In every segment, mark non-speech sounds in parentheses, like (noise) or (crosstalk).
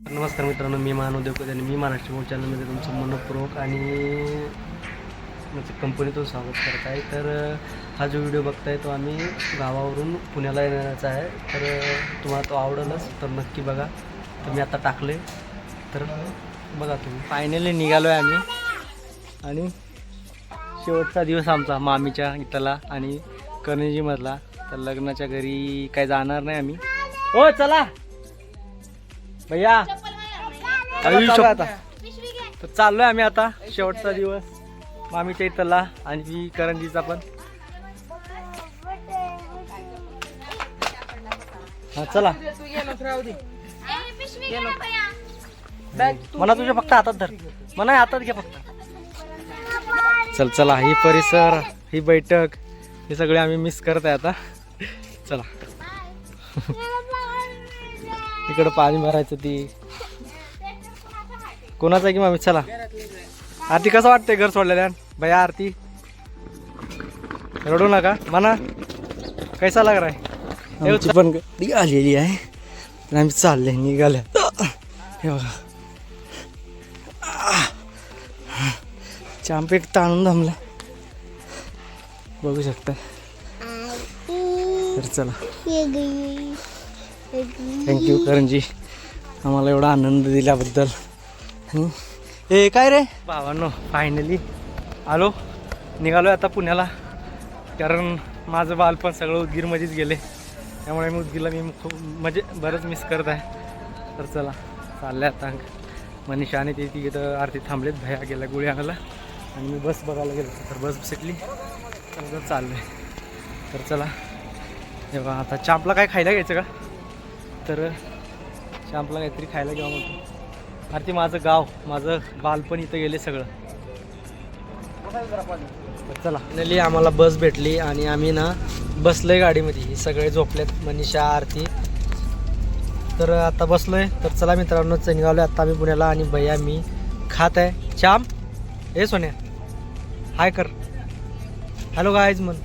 नमस्कार मित्रांनो मी मानव देवकर आणि मी महाराष्ट्र मोड चॅनलमध्ये तुमचं मनपूर्वक आणि म्हणजे कंपनीतून स्वागत करत आहे. तर हा जो व्हिडिओ बघताय तो आम्ही गावावरून पुण्याला येण्याचा आहे. तर तुम्हाला तो आवडेलच तर नक्की बघा. तर मी आता टाकले. तर बघा तुम्ही. फायनली निघालो आहे आम्ही. आणि शेवटचा दिवस आमचा मामीच्या इथला आणि कर्णजीमधला तर लग्नाच्या घरी काय जाणार नाही आम्ही. हो चला! भैया. चला चालू आता. तर चाललोय आम्ही आता शेवटचा दिवस. मामीच्या इथला आणि करंजीचा पण. हा चला. म्हणा तुझ्या फक्त हातात धर. म्हणा हातात घ्या फक्त. चल चला. ही परिसर ही बैठक हे सगळे आम्ही मिस करत आहे आता. चला. इकडं पाणी भरायचं ती. कोणाचं आहे की मामी? चला. आरती कसं वाटतंय घर सोडलेल्या? भैया आरती. रडू नका. म्हणा कैसा लाग रहा आमची पण गाडी आलेली आहे. आम्ही चालले निघाल्या. हे बघा. चांप एक ताणून थांबला बघू शकता तर चला. थँक्यू करणजी. आम्हाला एवढा आनंद दिल्याबद्दल. ए काय रे? भावांनो फायनली आलो. निघालो आता पुण्याला. कारण माझं बालपण सगळं उदगीरमध्येच गेले. त्यामुळे मी उदगीरला मी खूप म्हणजे बरंच मिस करत आहे. तर चला चालले आता. मनीषा आणि ते तिथं आरती थांबलेत भया गेल्या गोळी आणायला. आणि मी बस बघायला गेलो तर बस सुटली तर तर आहे तर चला. हे आता चापला काय खायला घ्यायचं का? तर श्यामला काहीतरी खायला घ्यावं म्हणतो अरे ते माझं गाव माझं बालपण इथं गेले सगळं. चला फायनली आम्हाला बस भेटली आणि आम्ही ना बसलोय गाडीमध्ये. हे सगळे झोपलेत मनीषा आरती. तर आता बसलोय. तर चला मित्रांनो चेनगावला आता आम्ही पुण्याला आणि भैया मी खात आहे. श्याम हे सोन्या. हाय कर. हॅलो गायज मन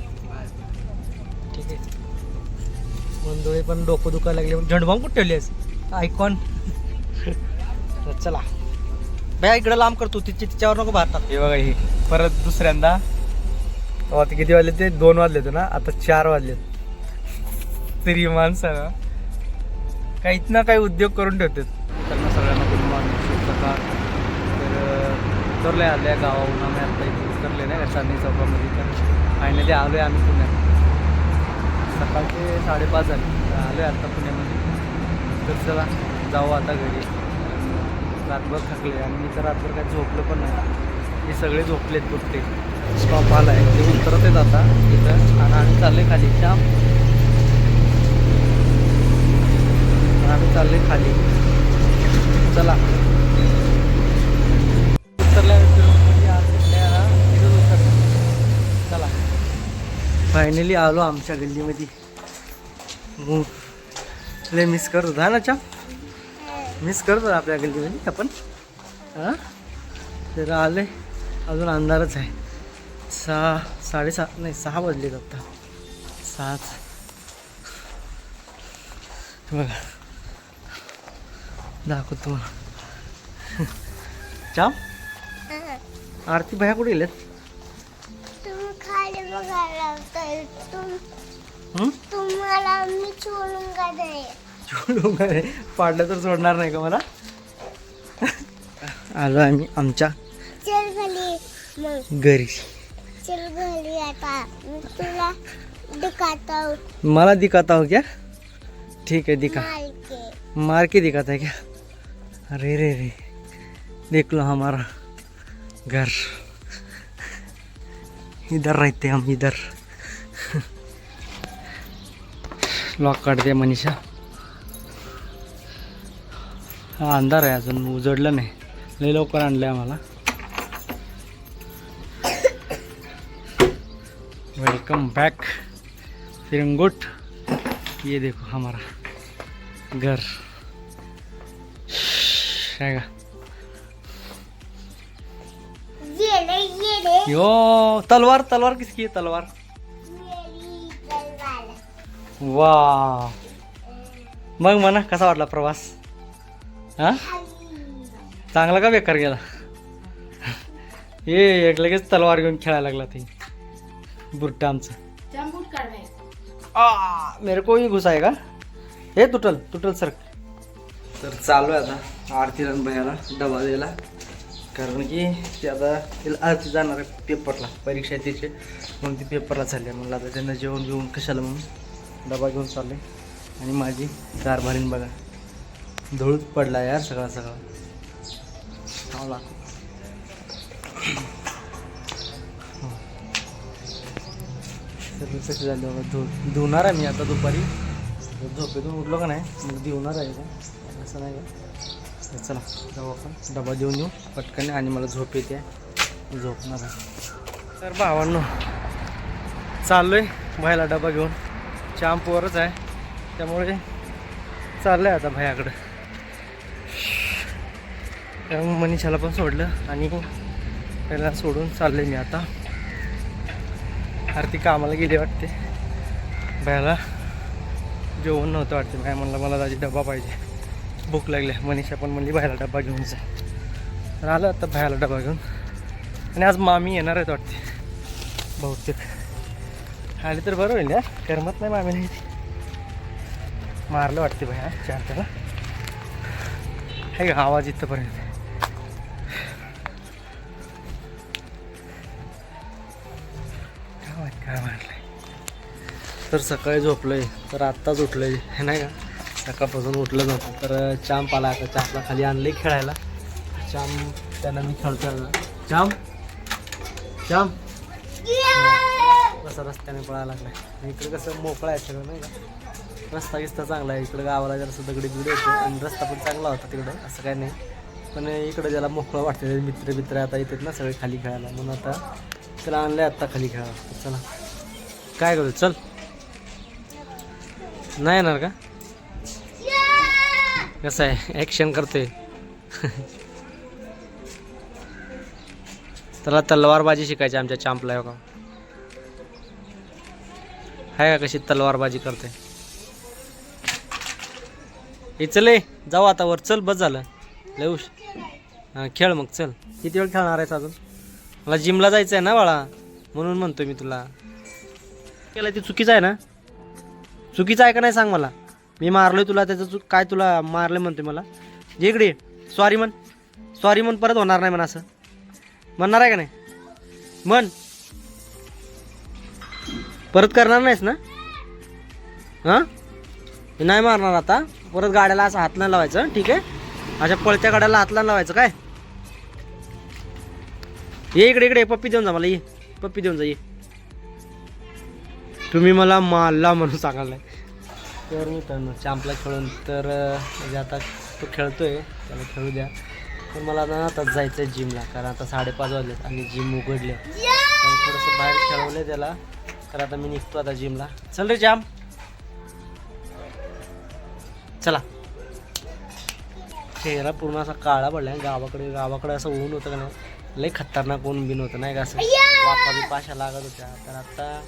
मंदोळे पण डोकं दुखायला लागले. झंडबाम कुठे ठेवली आयकॉन चला. भैया इकडं लांब करतो तिची तिच्यावर नको भारतात हे बघा हे. परत दुसऱ्यांदा. आता किती वाजले ते? दोन वाजले होते ना? आता चार वाजले तरी माणसाला काहीच ना काही उद्योग करून ठेवतात. त्यांना सगळ्यांना गुड मॉर्निंग सकाळ तर उतरले आल्या गावाहून. आम्ही आता इथे उतरले नाही का चांदी चौकामध्ये तर फायनली आलो आहे आम्ही पुण्यात. सकाळचे साडेपाच झाले. आलो आहे आता पुण्यामध्ये. तर चला जाऊ आता घरी. रातभर थकले आणि मी तर रातभर काही झोपलं पण नाही. हे सगळे झोपलेत बुट्टे स्टॉप आला आहे ते उतरत आहेत आता. इथं आणि आम्ही चालले खाली. श्याम आम्ही चालले खाली. चला. उतरल्यानंतर चला. फायनली आलो आमच्या गल्लीमध्ये. मग लय मिस करतो. हा ना चा? मिस करतो आपल्या गल्लीमध्ये आपण. हां? तर आले अजून अंधारच आहे. सहा साडेसात नाही सहा वाजलेत आता. सहाच बघा. दाखवतो तुम्हाला. (laughs) चा? आरती भया कुठे गेलेत? तुम्हाला मी सोडून का नाही सोडून काय पाडलं तर सोडणार नाही का मला? आलो आम्ही आमच्या घरी. चल घरी आता. मी तुला दिखाता. हूँ मला दिखाता हो क्या? ठीक है दिखा. मार के मार के दिखाता है क्या? अरे रे रे देख लो हमारा घर। इधर रहते हम इधर। लॉक काढ दे मनीषा. हा अंधार आहे अजून उजडलं नाही. लय लवकर आणलं आहे आम्हाला. वेलकम बैक गुड ये देखो हमारा घर. है ये तलवार तलवार किसकी है तलवार? वा मग म्हणा कसा वाटला प्रवास? हा? चांगला का बेकार गेला? हे एक लगेच तलवार घेऊन खेळायला लागला ते. बुरटा आमचं. आ, मेरे को ही घुसाय का? हे तुटल तुटल सर. तर चालू आहे आता. आरती रन भैयाला डबा द्यायला. कारण की ते आता तिला आरती जाणार आहे पेपरला परीक्षा आहे तिची. म्हणून ती पेपरला चालली आहे. म्हणलं आता त्यांना जेवण घेऊन कशाला म्हणून? डबा घेऊन चालले. आणि माझी कारभारीन बघा. धूळच पडला यार सगळा सगळा. हा सगळी कशी झाली बघा धु धुणार आहे मी आता दुपारी. झोपेतून उठलो का नाही? मग धुवणार आहे का असं नाही का? चला जाऊ आपण. डबा देऊन येऊ. पटकन. आणि मला झोप येते. झोपणार आहे. तर भावांनो चाललो आहे व्हायला डबा घेऊन. चांपवरच आहे. त्यामुळे चाललं आहे आता भयाकडं. त्यामुळे मनीषाला पण सोडलं आणि त्याला सोडून चालले मी आता. आरती कामाला गेली वाटते. भयाला जेवण नव्हतं वाटते. भया म्हणलं मला दाजी डबा पाहिजे. भूक लागली. मनीषा पण म्हणली बाहेर डबा घेऊन जा. तर आलं आता बाहेरला डबा घेऊन. आणि आज मामी येणार आहेत वाटते. बहुतेक. आली तर बरं होईल या करमत नाही मामी नाही मारलं वाटते भया चार त्याला हे का आवाज इथंपर्यंत. काय माहीत काय मारलंय. तर सकाळी झोपलंय तर आत्ताच उठलंय हे नाही का? सकाळपासून उठलं नव्हतं तर चांप आला आता चांपला खाली आणले खेळायला. चाम त्यांना मी खेळतो आता. चाम? चाम रस्त्याने पळायला लागला इकडे कसं मोकळं आहे सगळं नाही का? रस्ता गिस्ता चांगला आहे. इकडं गावाला जरासं दगडी बिगडी होते आणि रस्ता पण चांगला होता तिकडं असं काय नाही. पण इकडं ज्याला मोकळं वाटतं मित्र मित्र आता येतात ना सगळे खाली खेळायला. म्हणून आता त्याला आणलंय आत्ता खाली खेळायला. चला. काय करू? चल. नाही येणार का? कसं आहे? ॲक्शन करतोय. (laughs) त्याला तलवारबाजी शिकायची आमच्या चांपला का आहे का कशी तलवारबाजी करते हे चल ए, जाऊ आता वर चल बस झालं. लवश हां खेळ मग चल. किती वेळ खेळणार आहेस अजून? मला जिमला जायचं आहे ना बाळा. म्हणून म्हणतोय मी तुला. केलं ते चुकीचं आहे ना? चुकीचं आहे का नाही सांग मला. मी मारलोय तुला त्याचं चुक काय तुला मारलं म्हणतोय मला. जे इकडे सॉरी म्हण. सॉरी म्हण परत होणार नाही म्हण असं. म्हणणार आहे का नाही? म्हण. परत करणार नाहीस ना? हां? नाही मारणार आता. परत गाड्याला असं हात नाही लावायचं ठीक आहे? अशा पळत्या गाड्याला हात नाही लावायचं काय? ये इकडे इकडे पप्पी देऊन जा मला ये. पप्पी देऊन जा ये. तुम्ही मला मारला म्हणून सांगायला तर मी तर चांपला खेळून तर म्हणजे आता तो खेळतोय त्याला खेळू द्या पण मला ना आता जायचं आहे जिमला कारण आता साडेपाच वाजलेत आणि जिम उघडले. थोडंसं बाहेर खेळवलं त्याला. तर आता मी निघतो आता जिमला. चल रे जाम. चला. चेहरा पूर्ण असा काळा पडलाय गावाकडे गावाकडे असं ऊन होतं का नाही? लय खतरनाक ऊन बिन होतं नाही का असं? पाशा लागत होत्या. तर आता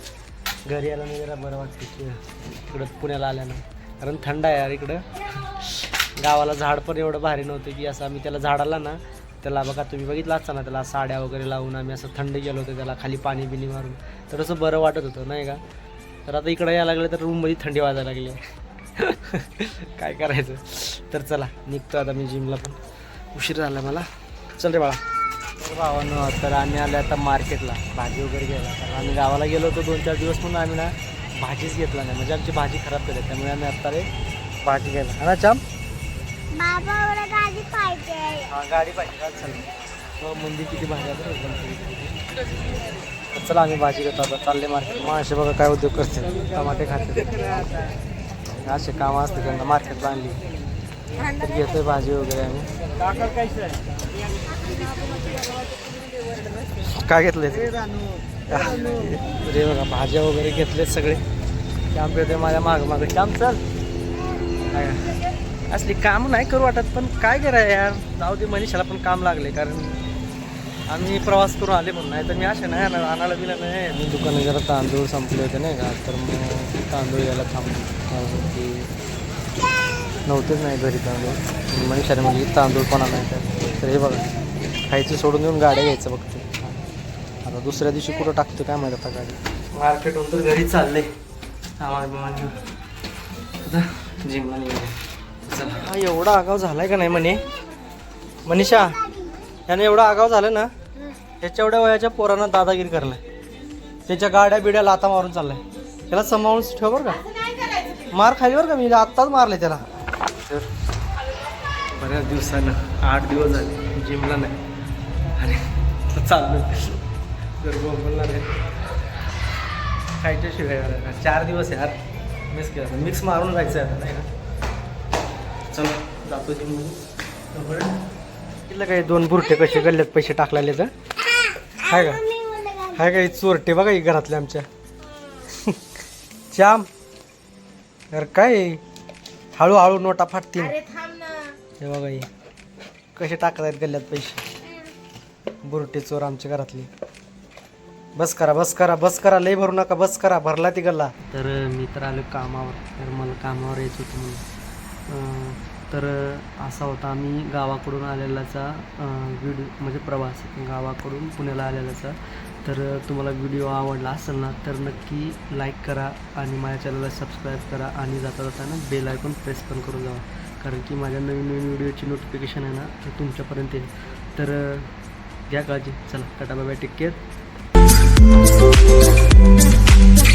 घरी आलं नाही जरा बरं वाटतं इकडं पुण्याला आल्यानं. कारण थंड आहे यार इकडं. गावाला झाड पण एवढं भारी नव्हतं की असं आम्ही त्याला झाडाला ना त्याला बघा तुम्ही बघितलं असता ना त्याला साड्या वगैरे लावून आम्ही असं थंड गेलो होतो त्याला खाली पाणी बिणी मारून. तर असं बरं वाटत होतं नाही का? तर आता इकडं यायला लागलं तर रूममध्ये थंडी वाजायला लागली. (laughs) काय करायचं? तर चला निघतो आता मी जिमला पण. उशीर झाला मला. चल रे बाळा. भावानं तर आम्ही आलो आता मार्केटला. भाजी वगैरे घ्यायला. कारण आम्ही गावाला गेलो होतो दोन चार दिवस म्हणून आम्ही ना भाजीच घेतला नाही. म्हणजे आमची भाजी खराब झाली त्यामुळे आम्ही आता रे भाजी घ्यायला. हा ना चाम बाबा मला गाडी पाहिजे. हा गाडी पाहिजे. का चल मग किती भाजी आम्ही भाजी घेतो आता. चालले मार्केट मग असे बघा काय उद्योग करते टमाटे खाते असे कामं असते त्यांना मार्केटला आणली. तर घेतोय भाजी वगैरे आम्ही. काय घेतले रे बघा भाज्या वगैरे घेतलेत सगळे. कॅम्प येते माझ्या माग माग. कॅम्प चल. असली काम नाही करू वाटत पण काय कराय यार? जाऊ दे मनीषाला पण काम लागले कारण आम्ही प्रवास करून आले म्हणून. नाही तर मी असे नाही आणा- आणायला बिला नाही. मी दुकानात जरा तांदूळ संपले होते नाही का तर मग तांदूळ यायला थांबलो की नव्हतेच नाही घरी तांदूळ. मनीषाने म्हणजे तांदूळ पण आणायचं? तर हे बघा खायचं सोडून देऊन गाड्या घ्यायचं बघते आता दुसऱ्या दिवशी कुठं टाकतो काय माहिती आता गाडी. मार्केटहून तर घरी घेऊन आता जिमला निघाले हा एवढा आगाव झालाय का नाही म्हणे मनीषा याने एवढा आगाव झालं ना त्याच्या एवढ्या वयाच्या पोरांना दादागिरी करलाय. त्याच्या गाड्या बिड्या लाता मारून चाललाय. त्याला सांभाळून ठेव बरं का. मार खाली बरं का मी आत्ताच मारले त्याला. तर बऱ्याच दिवसानं आठ दिवस झाले जिमला नाही. अरे चाललो तर बोलणार खायच्या शिवाय चार दिवस यार मिस केला. मिक्स मारून जायचं आहे आता. नाही का चला जातो तिला काही दोन बुरटे कसे गल्ल्यात पैसे टाकलेले तर हाय का? हाय का? ही चोरटे बघा ही घरातले आमच्या. श्याम अरे काय? हळूहळू नोटा फाटतील. हे बघा हे. कसे टाकत आहेत गल्ल्यात पैसे? बुरटे चोर आमच्या घरातले. बस करा बस करा बस करा. लय भरू नका बस करा. भरला ती गल्ला. तर मी तर आलो कामावर. तर मला कामावर यायचं होतं म्हणून. तर असा होता आम्ही गावाकडून आलेलाचा व्हिडिओ म्हणजे प्रवास गावाकडून पुण्याला आलेलाचा. तर तुम्हाला व्हिडिओ आवडला असेल ना तर नक्की लाईक करा आणि माझ्या चॅनलला सबस्क्राईब करा आणि जाता जाताना बेल आयकॉन प्रेस पण करून जावा. कारण की माझ्या नवीन नवीन व्हिडिओची नोटिफिकेशन आहे ना ते तुमच्यापर्यंत येईल. तर घ्या काळजी. चला टाटा बाय टेक केअर